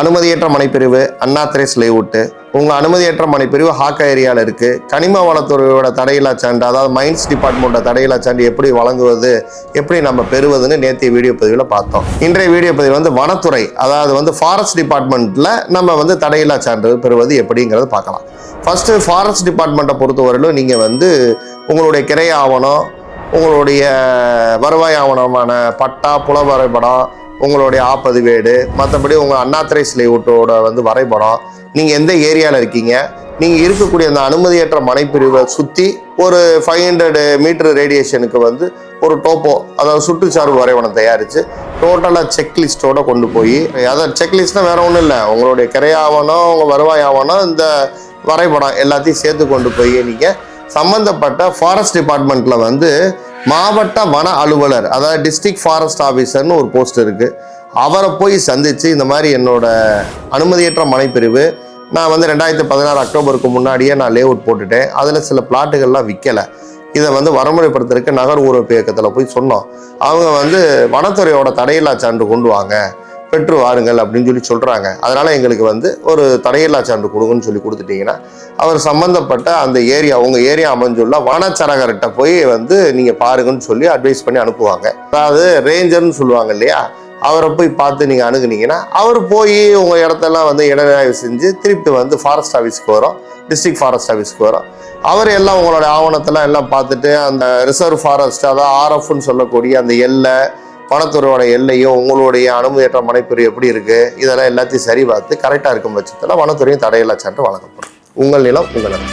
அனுமதியற்ற மனைப்பிரிவு அண்ணாத்திரேஸ் layout உங்கள் அனுமதியற்ற மனைப்பிரிவு ஹாக்கா ஏரியாவில் இருக்குது கனிம வளத்துறையோட தடையில்லா சான்று அதாவது மைன்ஸ் டிபார்ட்மெண்ட்டோட தடையில்லா சான்று எப்படி வழங்குவது எப்படி நம்ம பெறுவதுன்னு நேற்றைய வீடியோ பதிவில் பார்த்தோம். இன்றைய வீடியோ பதிவில் வந்து வனத்துறை அதாவது வந்து ஃபாரஸ்ட் டிபார்ட்மெண்ட்டில் நம்ம வந்து தடையில்லா சான்று பெறுவது எப்படிங்கிறத பார்க்கலாம். ஃபஸ்ட்டு ஃபாரஸ்ட் டிபார்ட்மெண்ட்டை பொறுத்தவரையிலும் நீங்கள் வந்து உங்களுடைய கிரை ஆவணம் உங்களுடைய வருவாய் ஆவணமான பட்டா புல வரைபடம் உங்களுடைய ஆப்பதிவேடு மற்றபடி உங்கள் அண்ணாத்துறை சிலை வீட்டோட வந்து வரைபடம். நீங்கள் எந்த ஏரியாவில் இருக்கீங்க? நீங்கள் இருக்கக்கூடிய அந்த அனுமதியற்ற மனைப்பிரிவை சுற்றி ஒரு ஃபைவ் ஹண்ட்ரட் மீட்டர் ரேடியேஷனுக்கு வந்து ஒரு டோப்போ அதாவது சுற்றுச்சார்பு வரைபடம் தயாரித்து டோட்டலாக செக்லிஸ்ட்டோட கொண்டு போய் அதான் செக்லிஸ்ட்னால் வேறு ஒன்றும் இல்லை. உங்களுடைய கிரை ஆவணம் உங்கள் வருவாய் ஆவணம் இந்த வரைபடம் எல்லாத்தையும் சேர்த்து கொண்டு போய் நீங்கள் சம்மந்தப்பட்ட ஃபாரஸ்ட் டிபார்ட்மெண்ட்டில் வந்து மாவட்ட வன அலுவலர் அதாவது டிஸ்ட்ரிக்ட் ஃபாரஸ்ட் ஆஃபீஸர்னு ஒரு போஸ்ட் இருக்குது அவரை போய் சந்தித்து இந்த மாதிரி என்னோட அனுமதியற்ற மனைப்பிரிவு நான் வந்து ரெண்டாயிரத்தி பதினாறு அக்டோபருக்கு முன்னாடியே நான் லேஅவுட் போட்டுட்டேன். அதில் சில பிளாட்டுகள்லாம் விற்கலை இதை வந்து வரமுறைப்படுத்துறதுக்கு நகர் ஊரக இயக்கத்தில் போய் சொன்னோம். அவங்க வந்து வனத்துறையோட தடையில்லா சான்று கொண்டு வாங்க. பெற்று வாருங்கள் அப்படின்னு சொல்லி சொல்கிறாங்க அதனால் எங்களுக்கு வந்து ஒரு தடையில்லா சான்று கொடுங்கன்னு சொல்லி கொடுத்துட்டீங்கன்னா அவர் சம்மந்தப்பட்ட அந்த ஏரியா உங்கள் ஏரியா அமைஞ்சுள்ள வனச்சரகர்கிட்ட போய் வந்து நீங்கள் பாருங்கன்னு சொல்லி அட்வைஸ் பண்ணி அனுப்புவாங்க. அதாவது ரேஞ்சர்னு சொல்லுவாங்க இல்லையா? அவரை போய் பார்த்து நீங்கள் அணுகுனீங்கன்னா அவர் போய் உங்கள் இடத்தெல்லாம் வந்து இடநாய்வு செஞ்சு திருப்பி வந்து ஃபாரஸ்ட் ஆஃபீஸ்க்கு வரும் டிஸ்ட்ரிக்ட் ஃபாரஸ்ட் ஆஃபீஸ்க்கு வரும். அவர் எல்லாம் உங்களோட ஆவணத்தெல்லாம் எல்லாம் பார்த்துட்டு அந்த ரிசர்வ் ஃபாரஸ்ட் அதாவது ஆர்எஃப்னு சொல்லக்கூடிய அந்த எல்லை வனத்துறையோட எல்லையும் உங்களுடைய அனுமதியற்ற மனைப்பிரிவு எப்படி இருக்குது இதெல்லாம் எல்லாத்தையும் சரி பார்த்து கரெக்டாக இருக்கும் பட்சத்தில் வனத்துறையும் தடையில்லா சான்று வழங்கப்படும். உங்கள் நிலம் உங்கள் நிலம்.